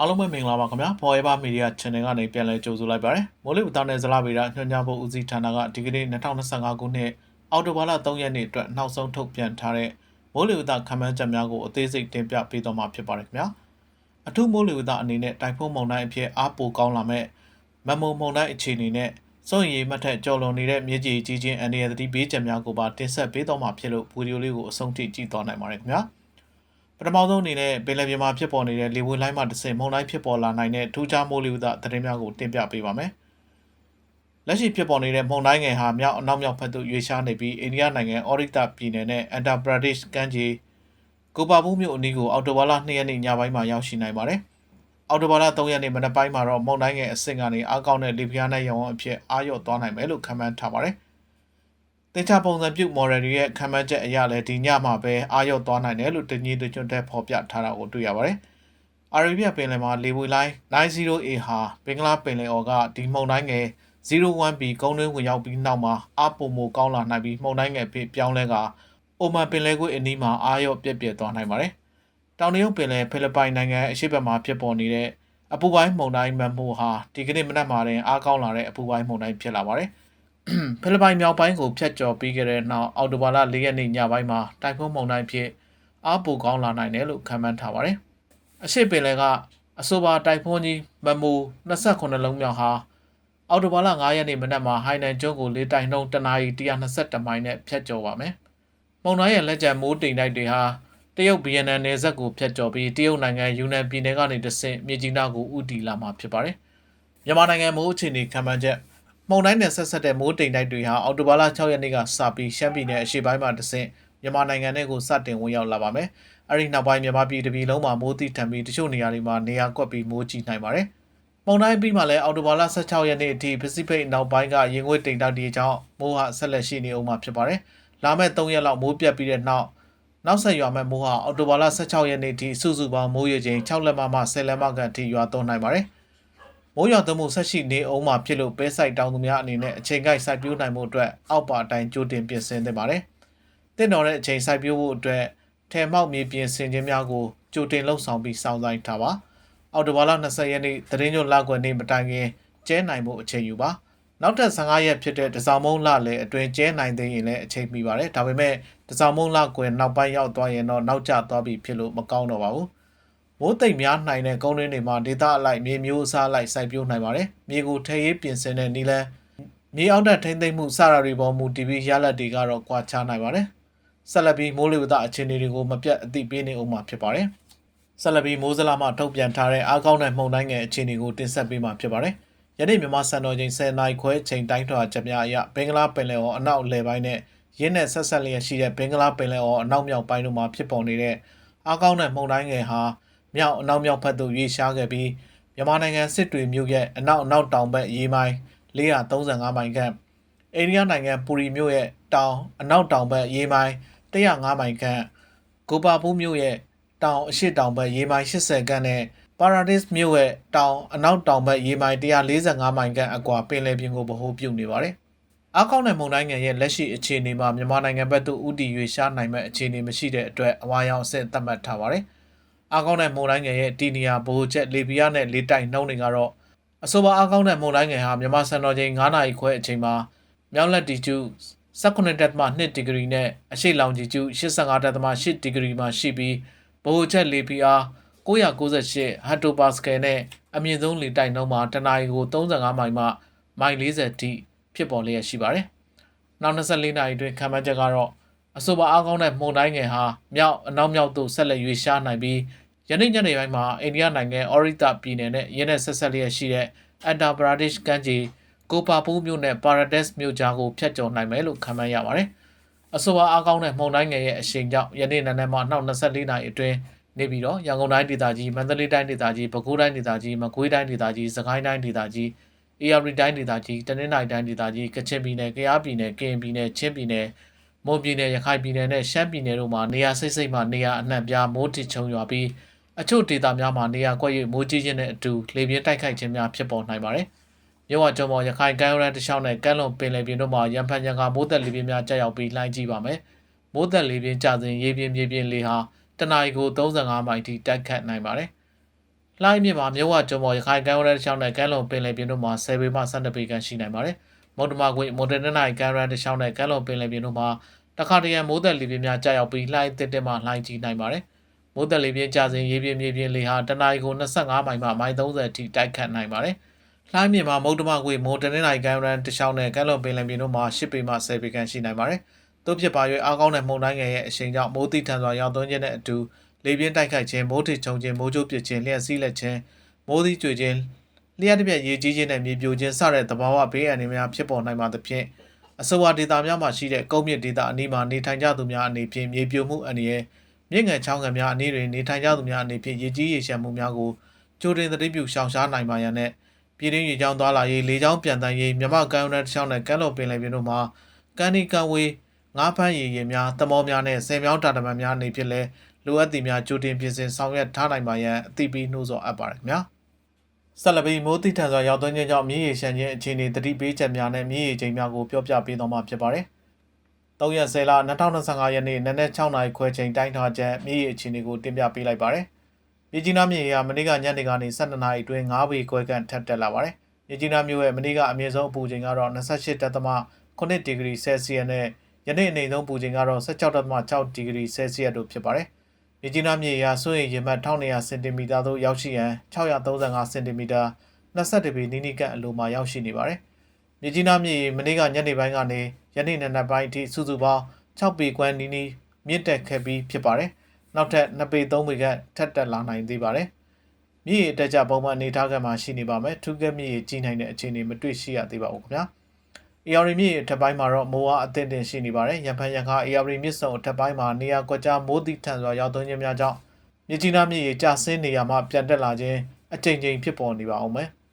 အားလုံးပဲမင်္ဂလာပါခင်ဗျာ Forever Media Channel ကနေပြန်လည်ကြိုဆိုလိုက်ပါရစေမိုးလေဝသနဲ့ဇလဗေဒညွှန်ကြားဖို့ဦးစီးဌာနကဒီကနေ့2025ခုနှစ်အောက်တိုဘာလ3ရက်နေ့အတွက်နောက်ဆုံးထုတ်ပြန်ထားတဲ့မိုးလေဝသခန့်မှန်းချက်များကိုအသေးစိတ်တင်ပြပေးတော့မှာဖြစ်ပါတယ်ခင်ဗျာအထူးမိုးလေဝသအနေနဲ့တိုင်ဖုန်းမုန်တိုင်းအဖြစ်အားပိုကောင်းလာမဲ့မမုံမုန်တိုင်းအခြေအနေနဲ့စွန့်ရည်မှတ်ထက်ကြော်လွန်နေတဲ့မြေကြီးကြီးချင်းအန်ဒီရသတိပေးချက်များကိုပါတင်ဆက်ပေးတော့မှာဖြစ်လို့ဗီဒီယိုလေးကိုအဆုံးထိကြည့်သွားနိုင်ပါတယ်ခင်ဗျာပ ထမဆုံးအနေနဲ့ပင်လယ်ပြင်မှာဖြစ်ပေါ်နေတဲ့လေဝင်လိုင်းမှာတစ်ဆင့်မုန်တိုင်းဖြစ်ပေါ်လာနိုင်တဲ့ထူးခြားမိုးလေဝသသတင်းများကိုတင်ပြပေးပါမယ်။လက်ရှိဖြစ်ပေါ်နေတဲ့မုန်တိုင်းငယ်ဟာမြောက်အနောက်မြောက်ဘက်သို့ရွေ့ရှားနေပြီးအိန္ဒိယနိုင်ငံအော်ရိတာပြည်နယ်နဲ့အန်တာပရာဒိရှ်ကမ်းခြေကိုပါဘူးမြို့အနီးကိုအော်တိုဘာလ2ရက်နေ့ညပိုင်းမှာရောက်ရှိနိုင်ပါတယ်။အော်တိုဘာလ3ရက်နေ့မနက်ပိုင်းမှာတော့မုန်တိုင်းငယ်အဆင့်ကနေအားကောင်းတဲ့လေပြင်းနဲ့ရောင်အဖြစ်အားရော့သွားနိုင်မယ်လို့ခန့်မှန်းထားပါတယ်။ တေချာပုံစံပြု model တွေရဲ့ခံမှန်းချက်အရလည်းဒီညမှာပဲအာရုံသွားနိုင်တယ်လို့တညီတညွတ်တဲ့ဖော်ပြထားတာကိုတွေ့ရပါတယ်။အာရေဗျပင်လယ်မှာလေပွေလိုင်း 90A ဟာဘင်္ဂလားပင်လယ်အော်ကဒီမုန်တိုင်းငယ် 01B ကုန်းတွင်းဝင်ရောက်ပြီးနောက်မှာအပုံမိုကောင်းလာနိုင်ပြီးမုန်တိုင်းငယ်ဖြစ်ပြောင်းလဲကအိုမန်ပင်လယ်ကွေ့အနီးမှာအာရုံပြက်ပြက်သွားနိုင်ပါတယ်။တောင်တရုတ်ပင်လယ်ဖိလစ်ပိုင်နိုင်ငံအရှေ့ဘက်မှာဖြစ်ပေါ်နေတဲ့အပူပိုင်းမုန်တိုင်းမန်မိုဟာဒီကနေ့မနက်မှာတင်အားကောင်းလာတဲ့အပူပိုင်းမုန်တိုင်းဖြစ်လာပါတယ်။ ဖိလစ်ပိုင်မြောက်ပိုင်းကိုဖျက်ကျော်ပြီးခဲ့တဲ့နောက်အော်တိုဘာလ၄ရက်နေ့ညပိုင်းမှာတိုင်ဖုန်းမုန်တိုင်းဖြစ်အားပိုကောင်းလာနိုင်တယ်လို့ခန့်မှန်းထားပါတယ်။အရှိပင်လယ်ကအဆိုပါတိုင်ဖုန်းကြီးမမူ28လုံးမြောက်ဟာအော်တိုဘာလ9ရက်နေ့မနက်မှာဟိုင်နန်ကျွန်းကိုလေးတိုင်နှုန်းတနာရီ121မိုင်နဲ့ဖျက်ကျော်ပါမယ်။မုန်တိုင်းရဲ့လက်ကျန်မိုးတိမ်တိုက်တွေဟာတရုတ်ဗီယက်နမ်နယ်စပ်ကိုဖျက်ကျော်ပြီးတရုတ်နိုင်ငံယူနန်ပြည်နယ်ကနေတဆင့်မြေကြီးနားကိုဥတီလာမှာဖြစ်ပါတယ်။မြန်မာနိုင်ငံမိုးအခြေအနေခန့်မှန်းချက် မုန်တိုင်းနဲ့ဆက်ဆက်တဲ့မိုးတိမ်တိုက်တွေဟာအော်တိုဘာလ6ရက်နေ့ကစပြီးရှမ်းပြည်နယ်အရှေ့ပိုင်းမှာတဆင့်မြန်မာနိုင်ငံထဲကိုစတင်ဝင်ရောက်လာပါမယ်။အဲဒီနောက်ပိုင်းမြန်မာပြည်တပြည်လုံးမှာမိုးတိထန်ပြီးတချို့နေရာတွေမှာနေရာကွက်ပြီးမိုးကြီးနိုင်ပါတယ်။မုန်တိုင်းပြီးမှလည်းအော်တိုဘာလ16ရက်နေ့အထိပစိဖိတ်နောက်ပိုင်းကရင်ငွေ့တိမ်တိုက်တွေကြောင့်မိုးဟာဆက်လက်ရှိနေအောင်မှာဖြစ်ပါတယ်။လာမယ့်3ရက်လောက်မိုးပြတ်ပြီးတဲ့နောက်နောက်ဆက်ရွာမဲ့မိုးဟာအော်တိုဘာလ16ရက်နေ့ထိစုစုပေါင်းမိုးရွချိန်6လက်မမှ10လက်မခန့်ထိရွာသွန်းနိုင်ပါတယ်။ မိုးရွာသွန်းမှုဆက်ရှိနေအောင်မှာဖြစ်လို့ပဲဆိုင်တောင်သူများအနေနဲ့အချိန်ကိုက်စိုက်ပျိုးနိုင်မှုအတွက်အောက်ပါအတိုင်းကြိုတင်ပြင်ဆင်သင့်ပါတယ်။တင့်တော်တဲ့အချိန်စိုက်ပျိုးဖို့အတွက်ထဲမောက်မြေပြင်ဆင်ခြင်းများကိုကြိုတင်လှုပ်ဆောင်ပြီးစောင့်ဆိုင်ထားပါ။အော်တိုဘာလ20ရက်နေ့သတင်းညွှန်လကွယ်နေ့မတိုင်ခင်ကျဲနိုင်မှုအချိန်ယူပါ။နောက်ထပ်15ရက်ဖြစ်တဲ့တစောင်းမုံလလည်းအတွင်ကျဲနိုင်သေးရင်လည်းအချိန်မီပါတယ်။ဒါပေမဲ့တစောင်းမုံလကွယ်နောက်ပိုင်းရောက်သွားရင်တော့နောက်ကျသွားပြီဖြစ်လို့မကောင်းတော့ပါဘူး။ မိုးသိပ်များနိုင်တဲ့ကုန်းတွင်းတွေမှာဒေသအလိုက်မြေမျိုးအစားလိုက်စိုက်ပျိုးနိုင်ပါတယ်။မြေကိုထဲရေးပြင်ဆင်တဲ့နည်းလမ်းမြေအောက်တက်ထိမ့်သိမ့်မှုစရာတွေပေါ်မူတည်ပြီးရလက်တွေကတော့ကွာခြားနိုင်ပါတယ်။ဆက်လက်ပြီးမိုးလေဝသအခြေအနေတွေကိုမပြတ်အသိပေးနေအောင်မှာဖြစ်ပါတယ်။ဆက်လက်ပြီးမိုးစလာမှထုတ်ပြန်ထားတဲ့အားကောင်းတဲ့မှုန်တိုင်းငယ်အခြေအနေကိုတင်ဆက်ပေးမှာဖြစ်ပါတယ်။ယနေ့မြန်မာစံတော်ချိန်10နာရီခွဲချိန်တိုင်းထွာချက်များအရဘင်္ဂလားပင်လယ်အော်အနောက်အလယ်ပိုင်းနဲ့ရင်းနဲ့ဆက်ဆက်လျက်ရှိတဲ့ဘင်္ဂလားပင်လယ်အော်အနောက်မြောက်ပိုင်းတို့မှာဖြစ်ပေါ်နေတဲ့အားကောင်းတဲ့မှုန်တိုင်းငယ်ဟာ မြောက်အနောက်မြောက်ဘက်သို့ရွေ့ရှားခဲ့ပြီးမြန်မာနိုင်ငံစစ်တွေမြို့ရဲ့အနောက်အနောက်တောင်ဘက်ရေးမိုင်း435မိုင်ခန့်အိန္ဒိယနိုင်ငံပူရီမြို့ရဲ့တောင်အနောက်တောင်ဘက်ရေးမိုင်း105မိုင်ခန့်ကိုပါဘူးမြို့ရဲ့တောင်အရှေ့တောင်ဘက်ရေးမိုင်း80ခန့်နဲ့ပါရာဒစ်မြို့ရဲ့တောင်အနောက်တောင်ဘက်ရေးမိုင်း145မိုင်ခန့်အကွာပင်လယ်ပြင်ကိုဗဟိုပြုနေပါတယ်။အားကောင်းတဲ့မုန်တိုင်းငယ်ရဲ့လက်ရှိအခြေအနေမှာမြန်မာနိုင်ငံဘက်သို့ဥတီရွေရှားနိုင်မဲ့အခြေအနေမရှိတဲ့အတွက်အဝါရောင်အဆင့်သတ်မှတ်ထားပါတယ်။ အားကောင်းတဲ့မုန်တိုင်းငယ်ရဲ့တီနီယာဘိုချက်လေဗီယာနဲ့လေတိုက်နှုံးတွေကတော့အဆိုပါအားကောင်းတဲ့မုန်တိုင်းငယ်ဟာမြန်မာစံတော်ချိန်9နာရီခွဲအချိန်မှာမြောက်လက်တီကျူ18.2ဒီဂရီနဲ့အရှိလောင်ဂျီကျူ85.8ဒီဂရီမှာရှိပြီးဘိုချက်လေဗီယာ998ဟက်တိုပါစကယ်နဲ့အမြင့်ဆုံးလေတိုက်နှုံးမှာတနအီကို35မိုင်မှမိုင်40ထိဖြစ်ပေါ်လျက်ရှိပါတယ်။နောက်24နာရီတွင်ခံမှန်းချက်ကတော့အဆိုပါအားကောင်းတဲ့မုန်တိုင်းငယ်ဟာမြောက်အနောက်မြောက်သို့ဆက်လက်ရွေ့ရှားနိုင်ပြီး ယနေ့ညနေပိုင်းမှာအိန္ဒိယနိုင်ငံအော်ရီတာပြည်နယ်နဲ့ရင်းနဲ့ဆက်ဆက်လျက်ရှိတဲ့အန်တာဘရာဒစ်ကမ်းခြေကိုပါပူးမြို့နယ်ပါရာဒက်စ်မြို့ကြားကိုဖျက်ကျော်နိုင်မယ်လို့ခန့်မှန်းရပါတယ်။အဆိုပါအားကောင်းတဲ့မှုန်တိုင်းငယ်ရဲ့အရှိန်ကြောင့်ယနေ့နံနက်မှာနောက်24နာရီအတွင်းနေပြီးတော့ရန်ကုန်တိုင်းဒေသကြီးမန္တလေးတိုင်းဒေသကြီးပဲခူးတိုင်းဒေသကြီးမကွေးတိုင်းဒေသကြီးစကိုင်းတိုင်းဒေသကြီးအေရရီတိုင်းဒေသကြီးတနင်္သာရီတိုင်းဒေသကြီးကချင်ပြည်နယ်ကယားပြည်နယ်ကရင်ပြည်နယ်ချင်းပြည်နယ်မွန်ပြည်နယ်ရခိုင်ပြည်နယ်နဲ့ရှမ်းပြည်နယ်တို့မှာနေရာစိတ်စိတ်မှနေရာအနှံ့ပြားမိုးထစ်ချုံရွာပြီး အချို့ဒေသများမှာနေရာကွက်၍မိုးကြီးခြင်းနဲ့အတူလေပြင်းတိုက်ခိုက်ခြင်းများဖြစ်ပေါ်နိုင်ပါတယ်။မြဝကျုံပေါ်ရခိုင်ကမ်းရိုးတန်းတစ်လျှောက်နဲ့ကမ်းလွန်ပင်လယ်ပြင်တို့မှာရံဖန်ရံကမိုးသက်လေပြင်းများကျရောက်ပြီးလှိုင်းကြီးပါမယ်။မိုးသက်လေပြင်းကျစဉ်ရေပြင်းမြေပြင်းလေဟာတနအီကို35မိုင်ထိတိုက်ခတ်နိုင်ပါတယ်။လှိုင်းမြစ်မှာမြဝကျွန်းပေါ်ရခိုင်ကမ်းရိုးတန်းတစ်လျှောက်နဲ့ကမ်းလွန်ပင်လယ်ပြင်တို့မှာ10ပေမှ12ပေခန့်ရှိနိုင်ပါတယ်။မုတ်တမကွေမော်ဒယ်နနိုင်ကမ်းရိုးတန်းတစ်လျှောက်နဲ့ကမ်းလွန်ပင်လယ်ပြင်တို့မှာတခါတရံမိုးသက်လေပြင်းများကြာရောက်ပြီးလှိုင်းတစ်တက်မှလှိုင်းကြီးနိုင်ပါတယ်။ မိုးသက်လေပြင်းကြာစဉ်ရေပြင်းမြေပြင်းလေဟာတနအီကို25မိုင်မှမိုင်30အထိတိုက်ခတ်နိုင်ပါတယ်။လှိုင်းမြစ်မှာမုတ်တမကွေမော်ဒယ်နနိုင်ကမ်းရိုးတန်းတစ်လျှောက်နဲ့ကမ်းလွန်ပင်လယ်ပြင်တို့မှာ10ပေမှ10ပေခန့်ရှိနိုင်ပါတယ်။တို့ဖြစ်ပါ၍အားကောင်းတဲ့မုန်တိုင်းငယ်ရဲ့အရှိန်ကြောင့်မိုးတိထန်စွာရောက်သွင်းခြင်းနဲ့အတူလေပြင်းတိုက်ခိုက်ခြင်းမိုးထိချုံခြင်းမိုးကြိုးပစ်ခြင်းလျှက်စီးလက်ခြင်းမိုးသီးကြွေခြင်းလျှက်တစ်ပြက်ရေကြီးခြင်းနဲ့မြေပြိုခြင်းစတဲ့သဘာဝဘေးအန္တရာယ်များဖြစ်ပေါ်နိုင်ပါသဖြင့်အဆိုပါဒေသများမှာရှိတဲ့ကုန်းမြင့်ဒေသအနီးမှာနေထိုင်ကြသူများအနေဖြင့်မြေပြိုမှုအန္တရာယ် မြင့်ငယ်ချောင်းငံများအနီးတွင်နေထိုင်ကြသူများအနေဖြင့်ရေကြီးရေရှမ်းမှုများကိုကြိုတင်သတိပြုရှောင်ရှားနိုင်ပါရန်နဲ့ပြည်တွင်းရေကြောင်းသွားလာရေးလေကြောင်းပြန်တမ်းရေးမြမကမ်းရိုးတန်းတစ်လျှောက်နဲ့ကမ်းလွန်ပင်လယ်ပြင်တို့မှာကမ်းနီကမ်းဝေးငါးဖမ်းရေရင်များတမောများနဲ့ဆယ်မြောင်းတာတမန်များအနေဖြင့်လည်းလိုအပ်သည့်များကြိုတင်ပြင်ဆင်ဆောင်ရွက်ထားနိုင်ပါရန်အသိပေးနှိုးဆော်အပ်ပါတယ်ခင်ဗျာဆက်လက်ပြီးမိုးတိထန်စွာရောက်သွင်းခြင်းကြောင့်မြည်ရည်ရှမ်းခြင်းအခြေအနေတတိပေးချက်များနဲ့မြည်ရည်ချိန်များကိုပြောပြပေးသွားမှာဖြစ်ပါတယ် 3ရက်10လ2025ရက်နေ့နနက်6နာရီခွဲချိန်တိုင်းထားချက်မြည်ရည်အခြေအနေကိုတင်ပြပေးလိုက်ပါတယ်မြကြီးနားမြေကမနေ့ကညနေကနေ12နာရီအတွင်း9ပေခွဲခန့်ထပ်တက်လာပါတယ်မြကြီးနားမြို့ရဲ့မနေ့ကအမြင့်ဆုံးအပူချိန်ကတော့28.8ဒီဂရီဆဲလ်စီယပ်နဲ့ယနေ့အနေဆုံးပူချိန်ကတော့16.6ဒီဂရီဆဲလ်စီယပ်တို့ဖြစ်ပါတယ်။မြေကြီးနားမြေရာစွန့်ရင်ရင်မှတ်1200စင်တီမီတာသို့ရောက်ရှိရန်635စင်တီမီတာ20ပေနီးနီးကန့်အလိုမှာရောက်ရှိနေပါတယ်။ မြေကြီးနားမြေမနေ့ကညနေပိုင်းကနေယနေ့နံနက်ပိုင်းအထိစုစုပေါင်း6ပေကွမ်းနီးနီးမြင့်တက်ခဲ့ပြီးဖြစ်ပါတယ်။နောက်ထပ်2ပေ3ပေကထပ်တက်လာနိုင်သေးပါတယ်။မြေအတက်ကြပုံမှန်အနေထားကမှရှိနေပါမယ်။ထူးကဲမြေကြီးနိုင်တဲ့အခြေအနေမတွေ့ရှိရသေးပါဘူးခင်ဗျာ။ AR မြစ်အထက်ပိုင်းမှာတော့မိုးအားအသင့်တင်ရှိနေပါတယ်။ရံဖန်ရံခါ AR မြစ်စုံအထက်ပိုင်းမှာနေရာကွက်ကြားမိုးတိထန်စွာရောက်သွင်းခြင်းများကြောင့်မြစ်ကြီးနားမြစ်ရေကျဆင်းနေရမှပြန်တက်လာခြင်းအကြိမ်ကြိမ်ဖြစ်ပေါ်နေပါအောင်မယ်။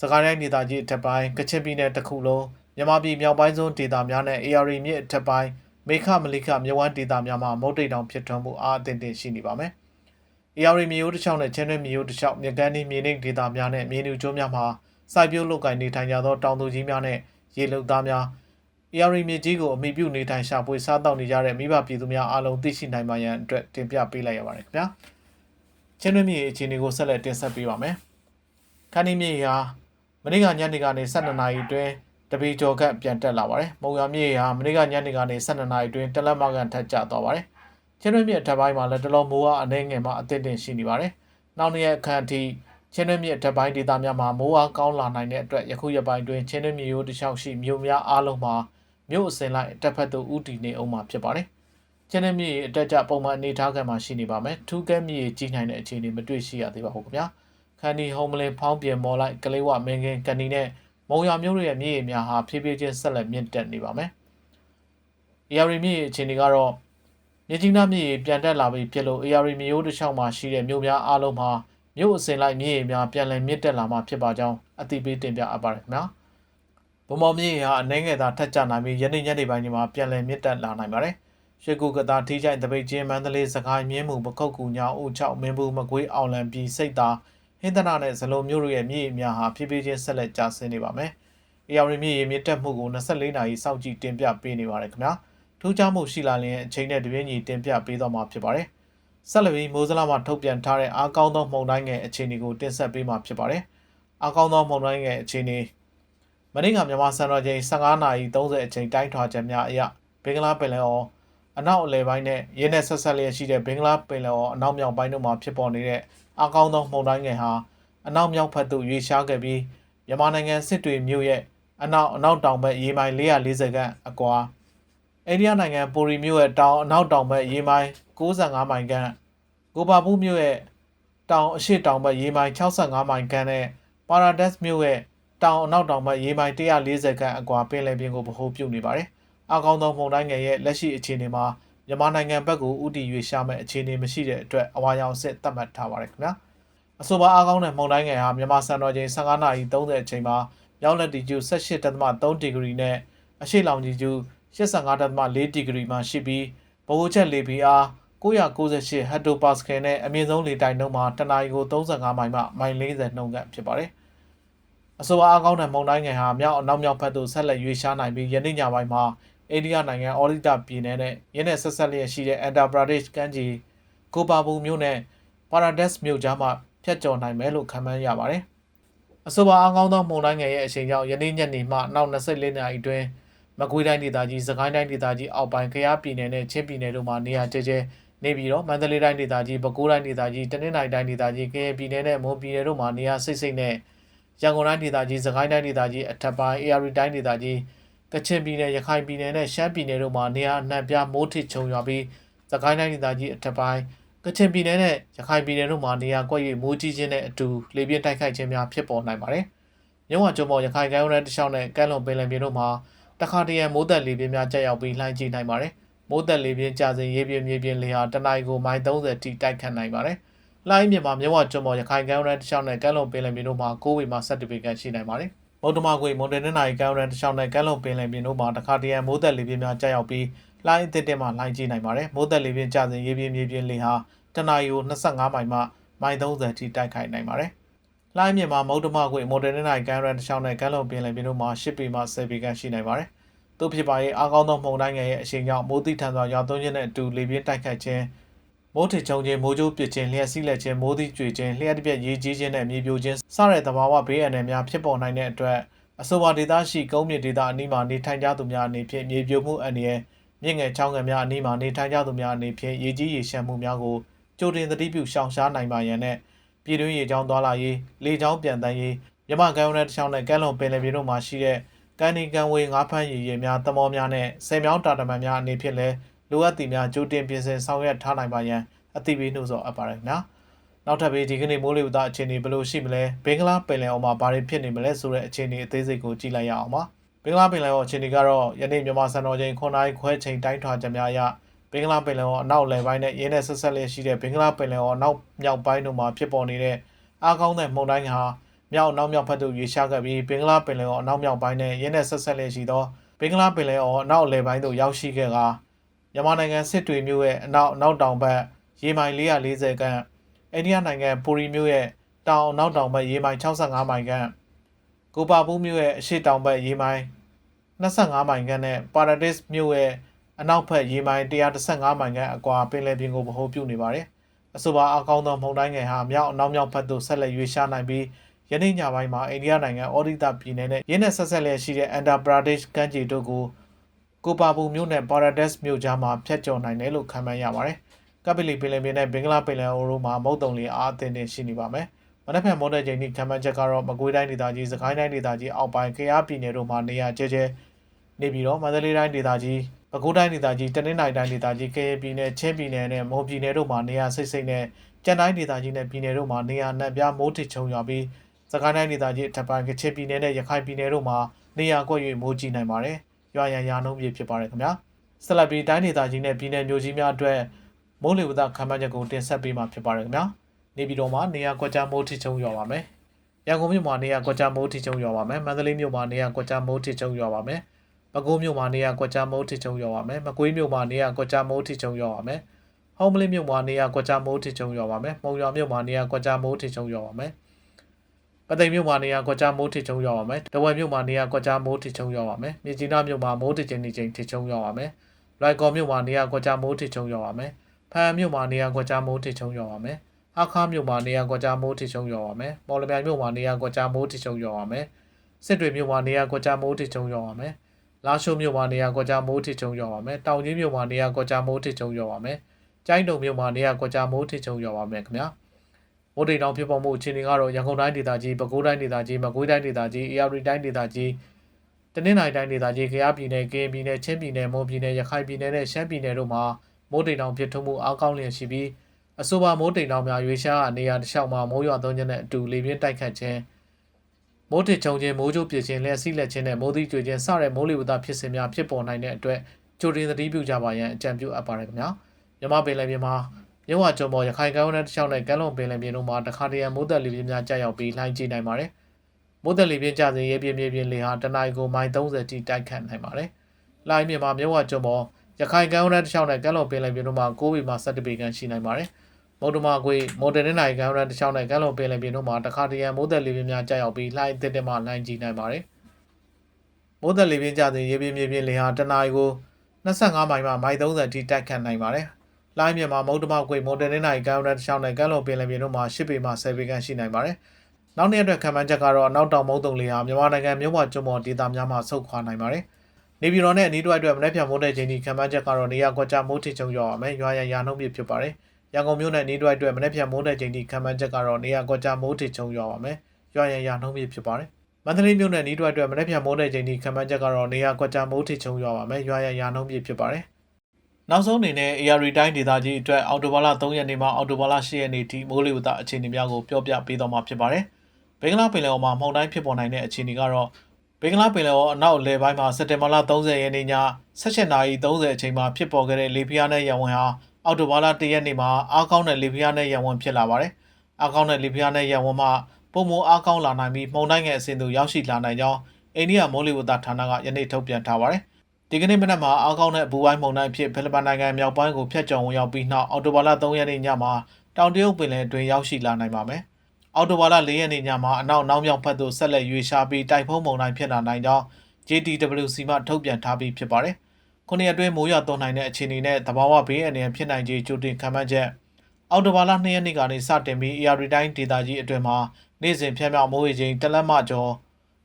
စကိုင်းတိုင်းဒေသကြီးအထက်ပိုင်းကချင်ပြည်နယ်တစ်ခုလုံးမြန်မာပြည်မြောက်ပိုင်းစွန်းဒေသများနဲ့ AR မြစ်အထက်ပိုင်းမေခမလိခမြဝန်းဒေသများမှာမုတ်တိတ်တောင်ဖြစ်ထွန်းမှုအားအသင့်တင်ရှိနေပါမယ်။ AR မြေရိုးတစ်ချောင်းနဲ့ချင်းတွင်းမြေရိုးတစ်ချောင်းမြကန်းဒီမြေနိမ့်ဒေသများနဲ့မြေနူကျိုးများမှာစိုက်ပျိုးလုပ်ကိုင်နေထိုင်ကြသောတောင်သူကြီးများနဲ့ရေလုံသားများ AR မြေကြီးကိုအမိပြုနေထိုင်ရှာဖွေစားတောက်နေကြတဲ့မိဘပြည်သူများအားလုံးသိရှိနိုင်ပါရန်အတွက်တင်ပြပေးလိုက်ရပါတယ်ခင်ဗျာချင်းတွင်းမြေအခြေအနေကိုဆက်လက်တင်ဆက်ပေးပါမယ်ခန်းဒီမြေဟာ မနေ့ကညနေကနေ12နာရီအတွင်းတပီကျော်ကပြန်တက်လာပါတယ်မုံရမြေဟာမနေ့ကညနေကနေ12နာရီအတွင်းတလက်မကန်ထက်ကျသွားပါတယ်ချင်းတွင်းမြေအထက်ပိုင်းမှာလည်းတလုံးမိုးအားအနေငယ်မှအသင့်တင်ရှိနေပါတယ်နောက်နေ့အခန့်အထိချင်းတွင်းမြစ်တပ်ပိုင်းဒေသများမှာမိုးအားကောင်းလာနိုင်တဲ့အတွက်ယခုရက်ပိုင်းတွင်ချင်းတွင်းမြစ်ရိုးတစ်လျှောက်ရှိမြို့များအားလုံးမှာမြို့အစင်လိုက်တပ်ဖက်သို့ဥတီနေအောင်မှာဖြစ်ပါတယ်။ချင်းတွင်းမြစ်အတက်ကြပုံမှန်အနေထားခံမှာရှိနေပါမယ်။ထူးကဲမြစ်ကြီးနိုင်တဲ့အခြေအနေမတွေ့ရှိရသေးပါဘူးခင်ဗျာ။ ခန္ဒီဟုံးမလင်းဖောင်းပြင်မော်လိုက်ကလေးဝမင်းကင်းကန်ဒီနဲ့မုံရမြို့ရဲ့မြစ်ရည်များဟာဖြည်းဖြည်းချင်းဆက်လက်မြင့်တက်နေပါမယ်။ AR မြစ်အခြေအနေကတော့မြကြီးနားမြစ်ပြန်တက်လာပြီးဖြစ်လို့ AR မြို့တစ်လျှောက်မှာရှိတဲ့မြို့များအားလုံးမှာမြို့အစင်လိုက်မြေရများပြန်လည်မြင့်တက်လာမှဖြစ်ပါကြောင်းအသိပေးတင်ပြအပ်ပါတယ်ခင်ဗျာ။ဗမော်မြေဟာအနေငယ်သာထက်ကျနိုင်ပြီးယနေ့ညနေပိုင်းမှာပြန်လည်မြင့်တက်လာနိုင်ပါတယ်။ရွှေကူကတာထိချိုင်တပိတ်ချင်းမန္တလေးစကိုင်းမြင်းမှုပခုတ်ကူညာဦးချောက်မင်းဘူးမကွေးအောင်လံပြည်စိတ်သာ ဟင်းတနာနဲ့ဇလုံးမျိုးတို့ရဲ့မြေအများဟာဖြည်းဖြည်းချင်းဆက်လက်ကျဆင်းနေပါမယ်။ AR မြေရေမြင့်တက်မှုကို24နာရီစောင့်ကြည့်တင်ပြပေးနေပါတယ်ခင်ဗျာ။ထူးခြားမှုရှိလာရင်အချိန်နဲ့တပြင်းညီတင်ပြပေးတော့မှာဖြစ်ပါတယ်။ဆက်လက်ပြီးမိုးစလာမှာထုတ်ပြန်ထားတဲ့အားကောင်းသောမှုန်တိုင်းငယ်အခြေအနေကိုတင်ဆက်ပေးမှာဖြစ်ပါတယ်။အားကောင်းသောမှုန်တိုင်းငယ်အခြေအနေမနေ့ကမြန်မာစံတော်ချိန်15:30အချိန်တိုင်းထွာချက်များအရဘင်္ဂလားပင်လယ်အော် အနောက်အလယ်ပိုင်းနဲ့ရင်းနဲ့ဆက်ဆက်လျက်ရှိတဲ့ဘင်္ဂလားပင်လယ်အော်အနောက်မြောက်ပိုင်းတို့မှာဖြစ်ပေါ်နေတဲ့အားကောင်းသောမှုန်တိုင်းငယ်ဟာအနောက်မြောက်ဘက်သို့ရွေ့ရှားခဲ့ပြီးမြန်မာနိုင်ငံစစ်တွေမြို့ရဲ့အနောက်အနောက်တောင်ဘက်ရေမိုင်440ခန့်အကွာအိန္ဒိယနိုင်ငံပိုရီမြို့ရဲ့တောင်အနောက်တောင်ဘက်ရေမိုင်65မိုင်ခန့်ကိုပါဘူးမြို့ရဲ့တောင်အရှိတောင်ဘက်ရေမိုင်65မိုင်ခန့်နဲ့ပါရာဒက်မြို့ရဲ့တောင်အနောက်တောင်ဘက်ရေမိုင်140ခန့်အကွာပင်လယ်ပြင်ကိုဗဟိုပြုနေပါတယ်။ အကောင်းဆုံးမုန်တိုင်းငယ်ရဲ့လက်ရှိအခြေအနေမှာမြန်မာနိုင်ငံဘက်ကိုဥတီရွေရှာမဲ့အခြေအနေမရှိတဲ့အတွက်အဝါရောင်စစ်သတ်မှတ်ထားပါတယ်ခင်ဗျာ။အဆိုပါအကောင်းတဲ့မုန်တိုင်းငယ်ဟာမြန်မာစံတော်ချိန်15:30အချိန်မှာရောက်လက်တီကျူ18.3ဒီဂရီနဲ့အရှိလောင်ကြီးကျူ85.4ဒီဂရီမှာရှိပြီးဗဟိုချက်လေပြင်းအား998ဟက်တိုပါစကယ်နဲ့အမြင့်ဆုံးလေတိုက်နှုန်းမှာတနအီကို35မိုင်မှမိုင်40နှုန်းကဖြစ်ပါတယ်။အဆိုပါအကောင်းတဲ့မုန်တိုင်းငယ်ဟာမြောက်အနောက်မြောက်ဘက်သို့ဆက်လက်ရွေ့ရှားနိုင်ပြီးယနေ့ညပိုင်းမှာ အိန္ဒိယနိုင်ငံအော်ရီတာပြည်နယ်နဲ့ယင်းနဲ့ဆက်ဆက်လျက်ရှိတဲ့အန်တာပရာဒေ့ရှ်ကမ်းခြေကိုပါဘူမြို့နဲ့ပါရာဒက်စ်မြို့ကြားမှာဖြတ်ကျော်နိုင်မယ်လို့ခန့်မှန်းရပါတယ်။အဆိုပါအားကောင်းသောမုန်တိုင်းငယ်ရဲ့အချိန်ကြောင့်ယနေ့ညနေမှနောက်24နာရီအတွင်းမကွေးတိုင်းဒေသကြီး၊စကိုင်းတိုင်းဒေသကြီးအောက်ပိုင်း၊ကယားပြည်နယ်နဲ့ချင်းပြည်နယ်တို့မှာနေရာကျကျနေပြီးတော့မန္တလေးတိုင်းဒေသကြီး၊ပဲခူးတိုင်းဒေသကြီး၊တနင်္သာရီတိုင်းဒေသကြီး၊ကရင်ပြည်နယ်နဲ့မွန်ပြည်နယ်တို့မှာနေရာစိတ်စိတ်နဲ့ရန်ကုန်တိုင်းဒေသကြီး၊စကိုင်းတိုင်းဒေသကြီးအထက်ပိုင်း၊ AR တိုင်းဒေသကြီး ကချင်ပြည်နယ်၊ရခိုင်ပြည်နယ်နဲ့ရှမ်းပြည်နယ်တို့မှာနေရာအနှံ့ပြားမိုးထစ်ချုံရွာပြီးစကိုင်းတိုင်းဒေသကြီးအထက်ပိုင်းကချင်ပြည်နယ်နဲ့ရခိုင်ပြည်နယ်တို့မှာနေရာကွက်၍မိုးကြီးခြင်းနဲ့အတူလေပြင်းတိုက်ခိုက်ခြင်းများဖြစ်ပေါ်နိုင်ပါတယ်။မြဝကျွန်းပေါ်ရခိုင်ကမ်းရိုးတန်းတစ်လျှောက်နဲ့ကမ်းလွန်ပင်လယ်ပြင်တို့မှာတခါတရံမိုးသက်လေပြင်းများကျရောက်ပြီးလှိုင်းကြီးနိုင်ပါတယ်။မိုးသက်လေပြင်းကျစဉ်ရေပြင်းမြေပြင်းလေဟာတနအီကိုမိုင်30ထိတိုက်ခတ်နိုင်ပါတယ်။လှိုင်းမြင့်မှာမြဝကျွန်းပေါ်ရခိုင်ကမ်းရိုးတန်းတစ်လျှောက်နဲ့ကမ်းလွန်ပင်လယ်ပြင်တို့မှာ9ဝေမှ17ပေခန့်ရှိနိုင်ပါတယ်။ မုတ်တမကွေမွန်တနင်္သာရီကမ်းရိုးတန်းတစ်လျှောက်နဲ့ကမ်းလွန်ပင်လယ်ပြင်တို့မှာတခါတရံမိုးသက်လေပြင်းများကျရောက်ပြီးလှိုင်းအသစ်တက်မှလှိုင်းကြီးနိုင်ပါတယ်။မိုးသက်လေပြင်းကျစဉ်ရေပြင်းမြေပြင်းလေဟာတနအီကို25မိုင်မှမိုင်30ထိတိုက်ခိုက်နိုင်ပါတယ်။လှိုင်းမြင့်မှာမုတ်တမကွေမွန်တနင်္သာရီကမ်းရိုးတန်းတစ်လျှောက်နဲ့ကမ်းလွန်ပင်လယ်ပြင်တို့မှာ10ပေမှ10ပေခန့်ရှိနိုင်ပါတယ်။သို့ဖြစ်ပါရဲ့အားကောင်းသောမှုန်တိုင်းငယ်ရဲ့အရှိန်ကြောင့်မိုးတိထန်စွာရွာသွန်းခြင်းနဲ့အတူလေပြင်းတိုက်ခတ်ခြင်း မိုးထစ်ချုံခြင်းမိုးကြိုးပစ်ခြင်းလျှက်စီးလက်ခြင်းမိုးသီးကျွေခြင်းလျှက်တစ်ပြက်ရေးကြီးခြင်းနဲ့မြေပြိုခြင်းစတဲ့သဘာဝဘေးအန္တရာယ်များဖြစ်ပေါ်နိုင်တဲ့အတွက်အဆိုပါဒေသရှိကုန်းမြင့်ဒေသအနီးမှာနေထိုင်ကြသူများအနေဖြင့်မြေပြိုမှုအန္တရာယ်မြင့်ငယ်ချောင်းငယ်များအနီးမှာနေထိုင်ကြသူများအနေဖြင့်ရေကြီးရေရှမ်းမှုများကိုကြိုတင်သတိပြုရှောင်ရှားနိုင်ပါရန်နဲ့ပြည်တွင်းရေကြောင်းသွားလာရေးလေကြောင်းပြန်တန်းရေးမြမကမ်းရိုးတန်းတစ်ချောင်းနဲ့ကမ်းလွန်ပင်လယ်ပြင်တို့မှာရှိတဲ့ကန်ဒီကန်ဝေငါးဖမ်းရည်ရည်များတမောများနဲ့ဆယ်မြောင်းတာတမန်များအနေဖြင့်လည်း လိုအပ်သည်များကြိုတင်ပြင်ဆင်ဆောင်ရွက်ထားနိုင်ပါရန်အသိပေးနှိုးဆော်အပ်ပါရခင်ဗျာနောက်ထပ်ပြီးဒီကနေ့မိုးလေဝသအခြေအနေဘယ်လိုရှိမလဲဘင်္ဂလားပင်လယ်အော်မှာဘာတွေဖြစ်နေမလဲဆိုတဲ့အခြေအနေအသေးစိတ်ကိုကြည့်လိုက်ရအောင်ပါဘင်္ဂလားပင်လယ်အော်အခြေအနေကတော့ယနေ့မြန်မာစံတော်ချိန်9နာရီခွဲချိန်တိုင်းထွာချက်များအရဘင်္ဂလားပင်လယ်အော်အနောက်လယ်ပိုင်းနဲ့ရင်းနဲ့ဆက်ဆက်လျက်ရှိတဲ့ဘင်္ဂလားပင်လယ်အော်နောက်မြောက်ပိုင်းတို့မှာဖြစ်ပေါ်နေတဲ့အားကောင်းတဲ့မုန်တိုင်းဟာမြောက်နောက်မြောက်ဘက်သို့ရွေ့ရှားခဲ့ပြီးဘင်္ဂလားပင်လယ်အော်အနောက်မြောက်ပိုင်းနဲ့ရင်းနဲ့ဆက်ဆက်လျက်ရှိသောဘင်္ဂလားပင်လယ်အော်အနောက်လယ်ပိုင်းသို့ရောက်ရှိခဲ့က မြန်မာနိုင်ငံစစ်တွေမြို့ရဲ့အနောက်အနောက်တောင်ဘက်ရေမိုင်440ခန့်အိန္ဒိယနိုင်ငံပူရီမြို့ရဲ့တောင်အနောက်တောင်ဘက်ရေမိုင်65မိုင်ခန့်ကိုပါဘူးမြို့ရဲ့အရှေ့တောင်ဘက်ရေမိုင်25မိုင်ခန့်နဲ့ပါရာဒစ်မြို့ရဲ့အနောက်ဘက်ရေမိုင်115မိုင်ခန့်အကွာပင်လယ်ပြင်ကိုဗဟိုပြုနေပါတယ်။အဆိုပါအကောင်းသောမုန်တိုင်းငယ်ဟာမြောက်အနောက်မြောက်ဘက်သို့ဆက်လက်ရွေ့ရှားနိုင်ပြီးယနေ့ညပိုင်းမှာအိန္ဒိယနိုင်ငံအော်ဒီတာပြည်နယ်နဲ့ရင်းနဲ့ဆက်ဆက်လျက်ရှိတဲ့အန်ဒါပရာဒေ့ရှ်ကမ်းခြေတို့ကို ကိုပါဘူးမြို့နဲ့ပါရာဒက်စ်မြို့ကြားမှာဖျက်ကျော်နိုင်တယ်လို့ခန့်မှန်းရပါတယ်။ကပလီပင်လယ်ပြင်နဲ့ဘင်္ဂလားပင်လယ်အော်တို့မှာမုတ်တုံလီအားအသင်းတင်ရှိနေပါမယ်။မနက်ဖြန်မော်ဒယ်ချိန်ထိခန့်မှန်းချက်ကတော့မကွေးတိုင်းဒေသကြီး၊စကိုင်းတိုင်းဒေသကြီးအောက်ပိုင်း၊ကယားပြည်နယ်တို့မှာနေရာကျဲကျဲနေပြီးတော့မန္တလေးတိုင်းဒေသကြီးပဲခူးတိုင်းဒေသကြီးတနင်္သာရီတိုင်းဒေသကြီးကရင်ပြည်နယ်ချင်းပြည်နယ်နဲ့မွန်ပြည်နယ်တို့မှာနေရာစိတ်စိတ်နဲ့ကြံတိုင်းဒေသကြီးနဲ့ပြည်နယ်တို့မှာနေရာနှံ့ပြားမိုးထစ်ချုံရွာပြီးစကိုင်းတိုင်းဒေသကြီးအထက်ပိုင်းကချင်ပြည်နယ်နဲ့ရခိုင်ပြည်နယ်တို့မှာနေရာကွက်၍မိုးကြီးနိုင်ပါတယ်။ ရွာရန်ရာနှုန်းပြည့်ဖြစ်ပါတယ်ခင်ဗျာ။ဆက်လက်ပြီးတိုင်းဒေသကြီးနဲ့ပြည်နယ်မျိုးကြီးများအတွက်မိုးလေဝသခန့်မှန်းချက်ကိုတင်ဆက်ပေးမှာဖြစ်ပါတယ်ခင်ဗျာ။နေပြည်တော်မှာနေရာကွက်ကြားမိုးထစ်ချုံရွာပါမယ်။ရန်ကုန်မြို့မှာနေရာကွက်ကြားမိုးထစ်ချုံရွာပါမယ်။မန္တလေးမြို့မှာနေရာကွက်ကြားမိုးထစ်ချုံရွာပါမယ်။ပဲခူးမြို့မှာနေရာကွက်ကြားမိုးထစ်ချုံရွာပါမယ်။မကွေးမြို့မှာနေရာကွက်ကြားမိုးထစ်ချုံရွာပါမယ်။ဟောင်းမလင်းမြို့မှာနေရာကွက်ကြားမိုးထစ်ချုံရွာပါမယ်။မုံရွာမြို့မှာနေရာကွက်ကြားမိုးထစ်ချုံရွာပါမယ်။ ပသိမ်မြို့မှာနေရာကွက်ကြားမိုးထစ်ချုံရွာပါမယ်။တဝယ်မြို့မှာနေရာကွက်ကြားမိုးထစ်ချုံရွာပါမယ်။မြစ်ကြီးနားမြို့မှာမိုးထစ်ချင်းချင်းထစ်ချုံရွာပါမယ်။လွိုင်ကော်မြို့မှာနေရာကွက်ကြားမိုးထစ်ချုံရွာပါမယ်။ဖန်မြို့မှာနေရာကွက်ကြားမိုးထစ်ချုံရွာပါမယ်။အခါမြို့မှာနေရာကွက်ကြားမိုးထစ်ချုံရွာပါမယ်။မော်လမြိုင်မြို့မှာနေရာကွက်ကြားမိုးထစ်ချုံရွာပါမယ်။စစ်တွေမြို့မှာနေရာကွက်ကြားမိုးထစ်ချုံရွာပါမယ်။လာရှိုးမြို့မှာနေရာကွက်ကြားမိုးထစ်ချုံရွာပါမယ်။တောင်ကြီးမြို့မှာနေရာကွက်ကြားမိုးထစ်ချုံရွာပါမယ်။ကျိုင်းတုံမြို့မှာနေရာကွက်ကြားမိုးထစ်ချုံရွာပါမယ်ခင်ဗျာ။ မိုးတိမ်တောင်ဖြစ်ပေါ်မှုအခြေအနေကတော့ရန်ကုန်တိုင်းဒေသကြီး၊ပဲခူးတိုင်းဒေသကြီး၊မကွေးတိုင်းဒေသကြီး၊အေရဝတီတိုင်းဒေသကြီးတနင်္သာရီတိုင်းဒေသကြီး၊ကယားပြည်နယ်၊ကရင်ပြည်နယ်၊ချင်းပြည်နယ်၊မွန်ပြည်နယ်၊ရခိုင်ပြည်နယ်နဲ့ရှမ်းပြည်နယ်တို့မှာမိုးတိမ်တောင်ဖြစ်ထွန်းမှုအားကောင်းလျက်ရှိပြီးအဆိုပါမိုးတိမ်တောင်များရွေးရှားနေရာတစ်လျှောက်မှာမိုးရွာသွန်းခြင်းနဲ့အတူလေပြင်းတိုက်ခတ်ခြင်းမိုးထစ်ချုံခြင်းမိုးကြိုးပြစ်ခြင်းလက်စီးလက်ခြင်းနဲ့မိုးသီးကြွေခြင်းစတဲ့မိုးလေဝသဖြစ်စဉ်များဖြစ်ပေါ်နိုင်တဲ့အတွက်ကြိုတင်သတိပြုကြပါရန်အကြံပြုအပ်ပါတယ်ခင်ဗျာမြမပင်လယ်ပြင်မှာ မြဝကျုံပေါ်ရခိုင်ကမ်းရိုးတန်းတစ်လျှောက်နဲ့ကမ်းလွန်ပင်လယ်ပြင်တို့မှာတခါတရံမိုးသက်လေပြင်းများကြာရောက်ပြီးလှိုင်းကြီးနိုင်ပါတယ်မိုးသက်လေပြင်းကျစဉ်ရေပြင်းမြေပြင်းလေဟာတနအီကိုမိုင်30တိတိုက်ခတ်နိုင်ပါတယ်လှိုင်းမြမှာမြဝကျုံပေါ်ရခိုင်ကမ်းရိုးတန်းတစ်လျှောက်နဲ့ကမ်းလွန်ပင်လယ်ပြင်တို့မှာ9ပေမှ17ပေခန့်ရှိနိုင်ပါတယ်မုတ်တမကွေမော်ဒယ်နဲ့နိုင်ကမ်းရိုးတန်းတစ်လျှောက်နဲ့ကမ်းလွန်ပင်လယ်ပြင်တို့မှာတခါတရံမိုးသက်လေပြင်းများကြာရောက်ပြီးလှိုင်းတစ်တက်မှလှိုင်းကြီးနိုင်ပါတယ်မိုးသက်လေပြင်းကျစဉ်ရေပြင်းမြေပြင်းလေဟာတနအီကို25မိုင်မှမိုင်30ထိတိုက်ခတ်နိုင်ပါတယ် လိုင်းမြန်မာမုတ်တမကွေမွန်တနင်္သာရီကမ်းရိုးတန်းတစ်လျှောက်နဲ့ကမ်းလွန်ပင်လယ်ပြင်တို့မှာ10ပေမှ10ပေခန့်ရှိနိုင်ပါတယ်။နောက်နေ့အတွက်ခံမှန်းချက်ကတော့အနောက်တောင်မုတ်တုံလေဟာမြန်မာနိုင်ငံမြို့ပေါ်ကျွန်းပေါ်ဒေသများမှာဆုတ်ခွာနိုင်ပါတယ်။နေပြည်တော်နဲ့အနီးတစ်ဝိုက်အတွက်မနေ့ပြန်မိုးတဲ့ချိန်ဒီခံမှန်းချက်ကတော့နေရာကွက်ကြားမိုးထစ်ချုံရွာပါမယ်။ရွာရရာနှုန်းပြဖြစ်ပါတယ်။ရန်ကုန်မြို့နဲ့အနီးတစ်ဝိုက်အတွက်မနေ့ပြန်မိုးတဲ့ချိန်ဒီခံမှန်းချက်ကတော့နေရာကွက်ကြားမိုးထစ်ချုံရွာပါမယ်။ရွာရရာနှုန်းပြဖြစ်ပါတယ်။မန္တလေးမြို့နယ်နီးတွက်အတွက်မနေ့ပြန်မိုးတဲ့ချိန်ဒီခံမှန်းချက်ကတော့နေရာကွက်ကြားမိုးထစ်ချုံရွာပါမယ်။ရွာရရာနှုန်းပြဖြစ်ပါတယ်။ နောက်ဆုံးအနေနဲ့ AR တိုင်းဒေသကြီးအတွက်အော်တိုဘာလ3ရက်နေ့မှအော်တိုဘာလ10ရက်နေ့ထိမိုးလေဝသအခြေအနေများကိုပြောပြပေးသွားမှာဖြစ်ပါတယ်။ဘင်္ဂလားပင်လယ်အော်မှာမှောင်တိုင်းဖြစ်ပေါ်နိုင်တဲ့အခြေအနေကတော့ဘင်္ဂလားပင်လယ်အော်အနောက်အလယ်ပိုင်းမှာစက်တင်ဘာလ30ရက်နေ့ည17:30အချိန်မှာဖြစ်ပေါ်ခဲ့တဲ့လေပြင်းနဲ့ရဝန်းဟာအော်တိုဘာလ1ရက်နေ့မှာအားကောင်းတဲ့လေပြင်းနဲ့ရဝန်းဖြစ်လာပါတယ်။အားကောင်းတဲ့လေပြင်းနဲ့ရဝန်းမှာပုံမအားကောင်းလာနိုင်ပြီးမှုန်တိုင်းငယ်အဆင့်သို့ရောက်ရှိလာနိုင်ကြောင်းအိန္ဒိယမိုးလေဝသဌာနကယနေ့ထုတ်ပြန်ထားပါတယ်။ ဒီကနေ့မနက်မှာအားကောင်းတဲ့အပူပိုင်းမှုန်တိုင်းဖြစ်ဖိလစ်ပိုင်နိုင်ငံမြောက်ပိုင်းကိုဖျက်ကျော်ဝင်ရောက်ပြီးနောက်အော်တိုဘာလ3ရက်နေ့ညမှာတောင်တရုတ်ပင်လယ်အတွင်းရောက်ရှိလာနိုင်ပါမယ်။အော်တိုဘာလ4ရက်နေ့ညမှာအနောက်နောက်မြောက်ဘက်သို့ဆက်လက်ရွေ့ရှားပြီးတိုက်ဖုံးမှုန်တိုင်းဖြစ်လာနိုင်ကြောင်း JTWC မှထုတ်ပြန်ထားပြီးဖြစ်ပါတယ်။ခုနှစ်အတွင်းမိုးရွာသွန်းနိုင်တဲ့အခြေအနေနဲ့သဘာဝဘေးအန္တရာယ်ဖြစ်နိုင်ခြေကြိုတင်ခန့်မှန်းချက်အော်တိုဘာလ2ရက်နေ့ကနေစတင်ပြီး AR တိုင်းဒေသကြီးအတွင်းမှာနေ့စဉ်ဖြန့်မြောက်မိုးရေချိန်တလက်မကျော်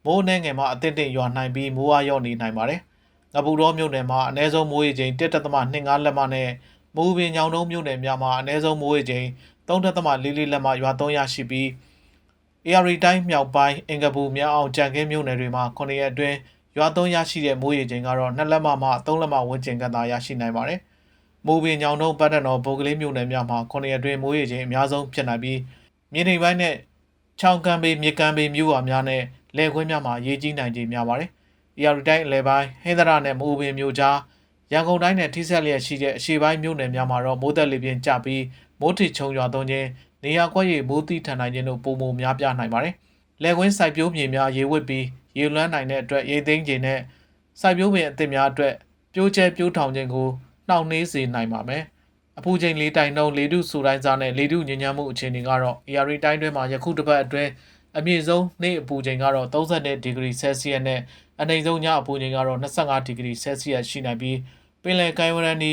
မိုးနှင်းငယ်မှအသင့်တင့်ရွာနိုင်ပြီးမိုးအားရော့နေနိုင်ပါတယ်။ ငပူတော်မြို့နယ်မှာအနည်းဆုံးမိုးရေချိန်1.25လက်မနဲ့မိုးပင်ညောင်တုံးမြို့နယ်များမှာအနည်းဆုံးမိုးရေချိန်3.44လက်မရွာသွန်းရရှိပြီး AR တိုင်းမြောက်ပိုင်းအင်္ဂပူမြောက်အောင်ကြံကင်းမြို့နယ်တွေမှာ9ရက်အတွင်းရွာသွန်းရရှိတဲ့မိုးရေချိန်ကတော့2လက်မမှ3လက်မဝန်းကျင်ကသာရရှိနိုင်ပါတယ်။မိုးပင်ညောင်တုံးပတ်တန်တော်ဗုတ်ကလေးမြို့နယ်များမှာ9ရက်အတွင်းမိုးရေချိန်အများဆုံးဖြစ်နိုင်ပြီးမြေနေပိုင်းနဲ့ချောင်းကမ်းပေမြေကမ်းပေမြို့ဝများနဲ့လယ်ခွင်းများမှာရေကြီးနိုင်ခြေများပါတယ်။ AR တိုင်းအလဲပိုင်းဟင်းသရနဲ့မိုးပင်မြို့ကြားရန်ကုန်တိုင်းနဲ့ထိစပ်လျက်ရှိတဲ့အရှေ့ပိုင်းမြို့နယ်များမှာတော့မိုးသက်လေပြင်းကျပြီးမိုးထစ်ချုံရွာသွန်းခြင်းနေရာကွက်ရည်မိုးတိထန်နိုင်ခြင်းတို့ပုံမများပြားနိုင်ပါတယ်။လယ်ကွင်းစိုက်ပျိုးမြေများရေဝစ်ပြီးရေလွှမ်းနိုင်တဲ့အတွက်ရေသိမ်းခြင်းနဲ့စိုက်ပျိုးပင်အသစ်များအတွက်ပြိုးကျဲပြိုးထောင်ခြင်းကိုနှောင့်နှေးစေနိုင်ပါမယ်။အပူချိန်လေးတိုင်နှုန်းလေတုစူတိုင်းစားနဲ့လေတုညဉ့်ညမ်းမှုအခြေအနေကတော့ AR တိုင်းတွင်းမှာယခုတစ်ပတ်အတွင်း အမြင့်ဆုံးနေ့အပူချိန်ကတော့32ဒီဂရီဆဲလ်စီယပ်နဲ့အနိမ့်ဆုံးညအပူချိန်ကတော့25ဒီဂရီဆဲလ်စီယပ်ရှိနိုင်ပြီးပင်လယ်ကမ်းဝရန်ဒီ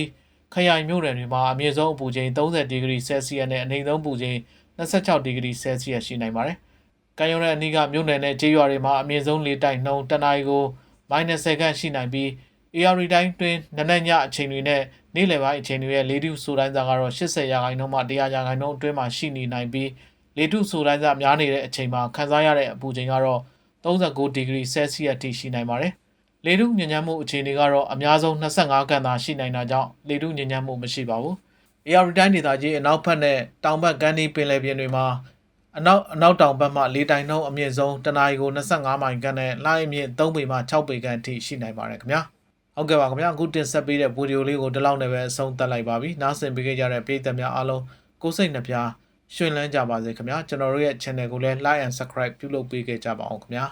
ခရိုင်မြို့နယ်တွေမှာအမြင့်ဆုံးအပူချိန်30ဒီဂရီဆဲလ်စီယပ်နဲ့အနိမ့်ဆုံးအပူချိန်26ဒီဂရီဆဲလ်စီယပ်ရှိနိုင်ပါတယ်။ကမ်းရိုးတန်းအနီးကမြို့နယ်နဲ့ကျေးရွာတွေမှာအမြင့်ဆုံးလေတိုက်နှုန်းတနအီကို -10 ခန့်ရှိနိုင်ပြီး AR တိုင်းတွင်နနက်ညအချိန်တွေနဲ့နေ့လယ်ပိုင်းအချိန်တွေရဲ့လေထုဆိုတိုင်းစားကတော့80ရာခိုင်နှုန်းမှ100ရာခိုင်နှုန်းအတွင်းမှာရှိနေနိုင်ပြီး လေထုဆိုတိုင်းစားများနေတဲ့အချိန်မှာခန်းစားရတဲ့အပူချိန်ကတော့39ဒီဂရီဆဲလ်စီယပ်ထိရှိနိုင်ပါတယ်။လေထုညဉ့်ညမ်းမှုအခြေအနေကတော့အများဆုံး25ခန့်သာရှိနိုင်တာကြောင့်လေထုညဉ့်ညမ်းမှုမရှိပါဘူး။ AR တိုင်းဒေသကြီးအနောက်ဘက်နဲ့တောင်ဘက်ကမ်းနီးပင်လယ်ပြင်တွေမှာအနောက်အနောက်တောင်ဘက်မှလေတိုင်နှုန်းအမြင့်ဆုံးတနအီကို25မိုင်ခန့်နဲ့လှိုင်းအမြင့်3ပေမှ6ပေခန့်အထိရှိနိုင်ပါတယ်ခင်ဗျာဟုတ်ကဲ့ပါခင်ဗျာအခုတင်ဆက်ပေးတဲ့ဗီဒီယိုလေးကိုဒီလောက်နဲ့ပဲအဆုံးသတ်လိုက်ပါပြီနားဆင်ပေးကြတဲ့ပရိသတ်များအားလုံးကိုစိတ်နှပြ ရှင်လန်းကြပါစေခင်ဗျာကျွန်တော်တို့ရဲ့ channel ကိုလည်း like and subscribe ပြုလုပ်ပေးခဲ့ကြပါအောင်ခင်ဗျာ